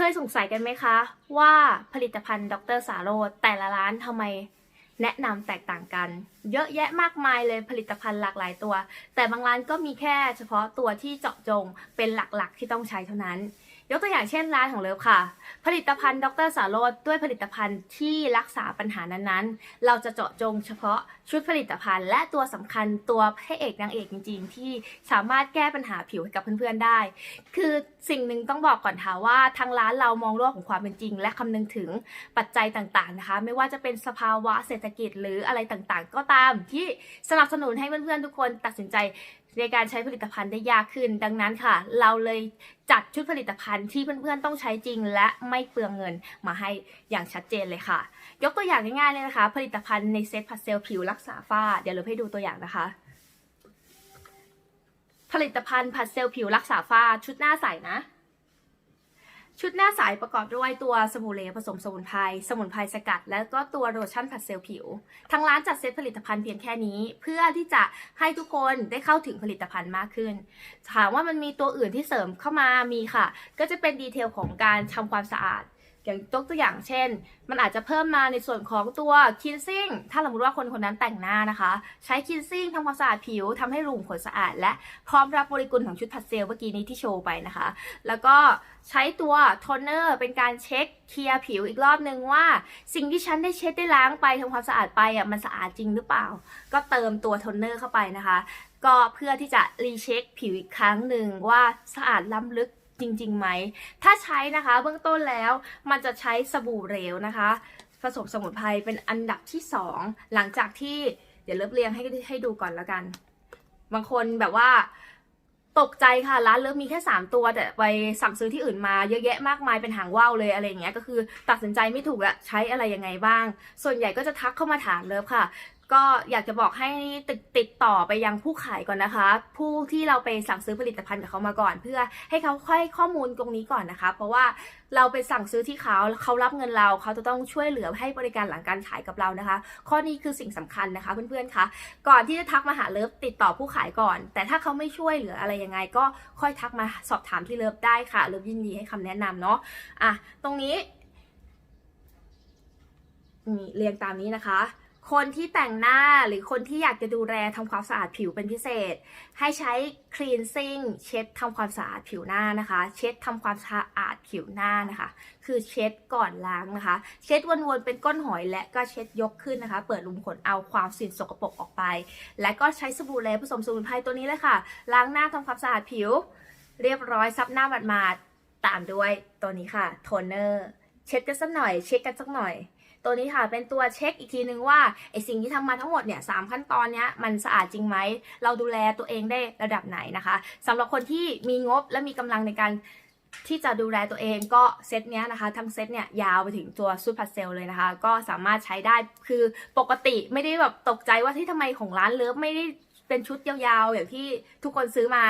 เคยสงสัยกันไหมคะ ว่าผลิตภัณฑ์ดรสาโรแต่ละร้านทำไมแนะนำแตกต่างกัน เยอะแยะมากมายเลยผลิตภัณฑ์หลากหลายตัว แต่บางร้านก็มีแค่เฉพาะตัวที่เจาะจงเป็นหลักๆที่ต้องใช้เท่านั้น ยกตัวอย่างเช่นร้านของเลิฟค่ะ ผลิตภัณฑ์ดรสาโรจน์ด้วยผลิตภัณฑ์ที่รักษาปัญหานั้นๆ เราจะเจาะจงเฉพาะชุดผลิตภัณฑ์ และตัวสำคัญตัวพระเอกนางเอกจริง ๆ ที่สามารถแก้ปัญหาผิวให้กับเพื่อนๆได้ คือสิ่งหนึ่งต้องบอกก่อนค่ะว่าทางร้านเรามองโลกของความเป็นจริง และคำนึงถึงปัจจัยต่างๆนะคะ ไม่ว่าจะเป็นสภาวะเศรษฐกิจหรืออะไรต่างๆ ก็ตามที่สนับสนุนให้เพื่อนๆทุกคนตัดสินใจ ในการใช้ผลิตภัณฑ์ได้ยากขึ้น ดังนั้นค่ะ เราเลยจัดชุดผลิตภัณฑ์ที่เพื่อนๆต้องใช้จริง และไม่เปลืองเงินมาให้อย่างชัดเจนเลยค่ะ ยกตัวอย่างง่ายๆเลยนะคะ ผลิตภัณฑ์ในเซตพัดเซลผิวรักษาฝ้า เดี๋ยวเราให้ดูตัวอย่างนะคะ ผลิตภัณฑ์ผัดเซลล์ผิวรักษาฝ้าชุดหน้าใสนะ ชุดหน้าใสประกอบด้วยตัวสบู่เหลวผสมสมุนไพร สมุนไพรสกัด แล้วก็ตัวโลชั่นผัดเซลล์ผิว ทางร้านจัดเซตผลิตภัณฑ์เพียงแค่นี้ เพื่อที่จะให้ทุกคนได้เข้าถึงผลิตภัณฑ์มากขึ้น ถามว่ามันมีตัวอื่นที่เสริมเข้ามามีค่ะ ก็จะเป็นดีเทลของการทำความสะอาด อย่างยกตัวอย่างเช่น มันอาจจะเพิ่มมาในส่วนของตัวคินซิ่งถ้าสมมติว่าคนคนนั้นแต่งหน้านะคะ ใช้คินซิ่งทำความสะอาดผิวทำให้รูขุมขนสะอาด และพร้อมรับโมเลกุลของชุดผัดเซลล์เมื่อกี้นี้ที่โชว์ไปนะคะ แล้วก็ใช้ตัวโทนเนอร์เป็นการเช็คเคลียร์ผิวอีกรอบนึงว่า สิ่งที่ฉันได้เช็ดได้ล้างไปทำความสะอาดไปอะมันสะอาดจริงหรือเปล่า ก็เติมตัวโทนเนอร์เข้าไปนะคะ ก็เพื่อที่จะรีเช็คผิวอีกครั้งหนึ่งว่าสะอาดล้ำลึก จริงๆไหม ถ้าใช้นะคะเบื้องต้นแล้วมันจะใช้สบู่เหลวนะคะ ผสมสมุนไพรเป็นอันดับที่ 2 หลังจากที่เดี๋ยวเลิฟเรียงให้ให้ดูก่อนแล้วกัน บางคนแบบว่าตกใจค่ะร้านเลิฟมีแค่ 3 ตัว แต่ไปสั่งซื้อที่อื่นมาเยอะแยะมากมายเป็นหางว่าวเลยอะไรเงี้ยก็คือตัดสินใจไม่ถูกละใช้อะไรยังไงบ้าง ส่วนใหญ่ก็จะทักเข้ามาถามเลิฟค่ะ ก็อยากจะบอกให้ติดติดต่อไปยังผู้ขายก่อนนะคะ ผู้ที่เราไปสั่งซื้อผลิตภัณฑ์กับเขามาก่อน เพื่อให้เขาค่อยข้อมูลตรงนี้ก่อนนะคะ เพราะว่าเราไปสั่งซื้อที่เขาเขารับเงินเราเขาจะต้องช่วยเหลือให้บริการหลังการขายกับเรานะคะ ข้อนี้คือสิ่งสำคัญนะคะเพื่อนๆคะก่อนที่จะทักมาหาเลิฟติดต่อผู้ขายก่อน แต่ถ้าเขาไม่ช่วยเหลืออะไรยังไง ก็ค่อยทักมาสอบถามที่เลิฟได้ค่ะเลิฟยินดีให้คำแนะนำเนาะอะตรงนี้มีเรียงตามนี้นะคะ คนที่แต่งหน้าหรือคนที่อยากจะดูแลทำความสะอาดผิวเป็นพิเศษ ให้ใช้ cleansing เช็ดทำความสะอาดผิวหน้านะคะ เช็ดทำความสะอาดผิวหน้านะคะ คือเช็ดก่อนล้างนะคะ เช็ดวนๆเป็นก้นหอยและก็เช็ดยกขึ้นนะคะ เปิดรูมขนเอาความสิ่งสกปรกออกไป และก็ใช้สบู่เลผสมสมุนไพรตัวนี้เลยค่ะ ล้างหน้าทำความสะอาดผิว เรียบร้อยซับหน้าหมาดๆตามด้วยตัวนี้ค่ะโทนเนอร์เช็ดกันสักหน่อย เช็คกันสักหน่อย ตัวนี้ค่ะเป็นตัวเช็คอีกทีนึงว่าไอสิ่งที่ทำมาทั้งหมดเนี่ยสามขั้นตอนเนี้ยมันสะอาดจริงไหม เราดูแลตัวเองได้ระดับไหนนะคะสำหรับคนที่มีงบและมีกำลังในการที่จะดูแลตัวเองก็เซตเนี้ยนะคะ ทั้งเซตเนี่ยยาวไปถึงตัวซูพาเซลเลยนะคะ ก็สามารถใช้ได้คือปกติไม่ได้แบบตกใจว่าที่ทำไมของร้านเลิฟไม่ได้ เป็นชุดยาวๆ อย่างที่ทุกคนซื้อมา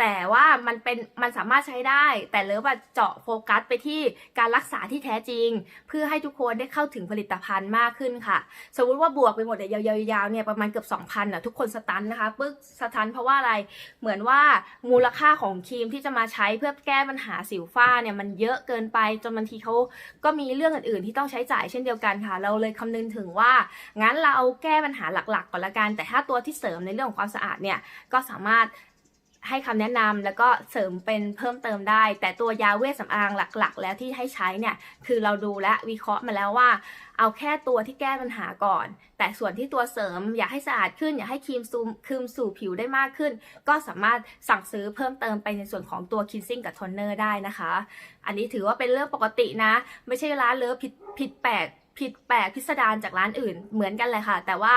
แต่ว่ามันเป็นมันสามารถใช้ได้ แต่เลิฟอะเจาะโฟกัสไปที่การรักษาที่แท้จริง เพื่อให้ทุกคนได้เข้าถึงผลิตภัณฑ์มากขึ้นค่ะ สมมติว่าบวกไปหมดเนี่ยยาวๆเนี่ยประมาณเกือบ 2,000อะทุกคนสตันนะคะปึ๊กสตันเพราะว่าอะไรเหมือนว่ามูลค่าของครีมที่จะมาใช้เพื่อแก้ปัญหาสิวฝ้าเนี่ยมันเยอะเกินไปจนบางทีเขาก็มีเรื่องอื่นๆ ที่ต้องใช้จ่ายเช่นเดียวกันค่ะ เราเลยคำนึงถึงว่างั้นเราเอาแก้ปัญหาหลักๆ ก่อนละกันแต่ถ้าตัวที่เสริมในเรื่องของความสะอาดเนี่ยก็สามารถให้คำแนะนำแล้วก็เสริมเป็นเพิ่มเติมได้ แต่ตัวยาเวชสำอางหลักๆ แล้วที่ให้ใช้เนี่ยคือเราดูและวิเคราะห์มาแล้วว่า เอาแค่ตัวที่แก้ปัญหาก่อน แต่ส่วนที่ตัวเสริมอยากให้สะอาดขึ้น อยากให้ครีมซูมคืมสู่ผิวได้มากขึ้น ก็สามารถสั่งซื้อเพิ่มเติมไปในส่วนของตัวคินซิ่งกับโทนเนอร์ได้นะคะ อันนี้ถือว่าเป็นเรื่องปกตินะ ไม่ใช่ร้านเลิฟผิดผิดแปลกผิดแปลกพิสดารจากร้านอื่นเหมือนกันเลยค่ะ แต่ว่า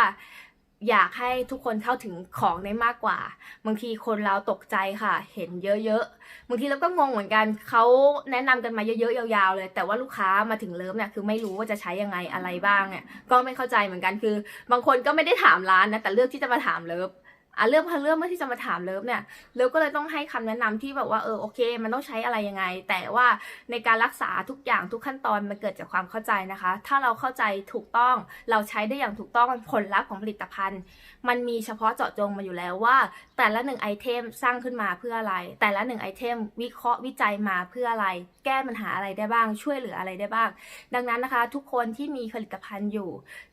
อยากให้ทุกคนเข้าถึงของได้มากกว่า บางทีคนเราตกใจค่ะ เห็นเยอะๆ บางทีเราก็งงเหมือนกันเขาแนะนำกันมาเยอะๆยาวๆเลย แต่ว่าลูกค้ามาถึงเลิฟเนี่ยคือไม่รู้ว่าจะใช้ยังไงอะไรบ้างเนี่ยก็ไม่เข้าใจเหมือนกันคือ บางคนก็ไม่ได้ถามร้านนะแต่เลือกที่จะมาถามเลิฟ อะเรื่องพอเรื่องเมื่อที่จะมาถามเลิฟเนี่ยเลิฟก็เลยต้องให้คำแนะนำที่แบบว่าเออโอเค มันต้องใช้อะไรยังไง แต่ว่าในการรักษาทุกอย่างทุกขั้นตอนมันเกิดจากความเข้าใจนะคะ ถ้าเราเข้าใจถูกต้องเราใช้ได้อย่างถูกต้องผลลัพธ์ของผลิตภัณฑ์ มันมีเฉพาะเจาะจงมาอยู่แล้วว่า แต่ละหนึ่งไอเทมสร้างขึ้นมาเพื่ออะไร แต่ละหนึ่งไอเทมวิเคราะห์วิจัยมาเพื่ออะไร แก้ปัญหาอะไรได้บ้าง ช่วยเหลืออะไรได้บ้าง ดังนั้นนะคะ ทุกคนที่มีผลิตภัณฑ์อยู่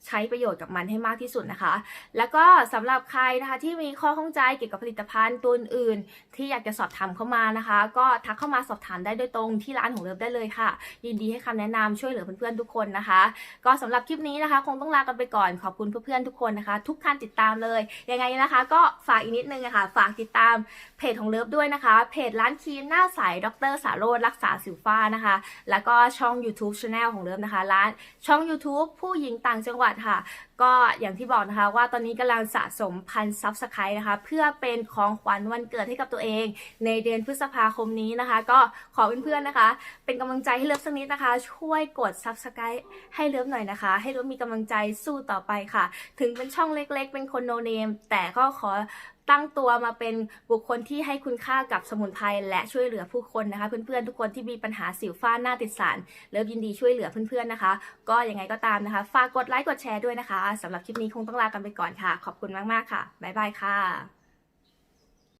ใช้ประโยชน์กับมันให้มากที่สุดนะคะ แล้วก็สำหรับใครนะคะที่มีข้อข้องใจเกี่ยวกับผลิตภัณฑ์ตัวอื่นๆที่อยากจะสอบถามเข้ามานะคะ ก็ทักเข้ามาสอบถามได้โดยตรงที่ร้านของเลิฟได้เลยค่ะ ยินดีให้คำแนะนำช่วยเหลือเพื่อนๆทุกคนนะคะ ก็สำหรับคลิปนี้นะคะ คงต้องลากันไปก่อนขอบคุณเพื่อนๆทุกคนนะคะ ทุกท่านติดตามเลยยังไงนะคะ ก็ฝากอีกนิดนึงนะคะฝากติดตามเพจของเลิฟด้วยนะคะ เพจร้านครีมหน้าใสดรสาโรจน์รักษาสิวฟ้านะคะ แล้วก็ช่อง YouTube Channel ของเลิฟนะคะร้านช่อง YouTube ผู้หญิงต่างจังหวัดค่ะ ก็อย่างที่บอกนะคะว่าตอนนี้กำลังสะสมพันซับสไครต์นะคะ เพื่อเป็นของขวัญวันเกิดให้กับตัวเอง ในเดือนพฤษภาคมนี้นะคะ ก็ขอเพื่อนๆนะคะ เป็นกำลังใจให้เลิฟสักนิดนะคะ ช่วยกดซับสไครต์ให้เลิฟหน่อยนะคะ ให้เลิฟมีกำลังใจสู้ต่อไปค่ะ ถึงเป็นช่องเล็กๆ เป็นคนโนเนมแต่ก็ขอตั้งตัวมาเป็นบุคคลที่ให้คุณค่ากับสมุนไพรและช่วยเหลือผู้คนนะคะ เพื่อนๆทุกคนที่มีปัญหาสิวฟ้าหน้าติดสารเลิฟยินดีช่วยเหลือเพื่อนๆนะคะ ก็ยังไงก็ตามนะคะฝากกดไลค์กดแชร์ด้วยนะคะสำหรับคลิปนี้คงต้องลากันไปก่อนค่ะ ขอบคุณมากๆค่ะบ๊ายบายค่ะ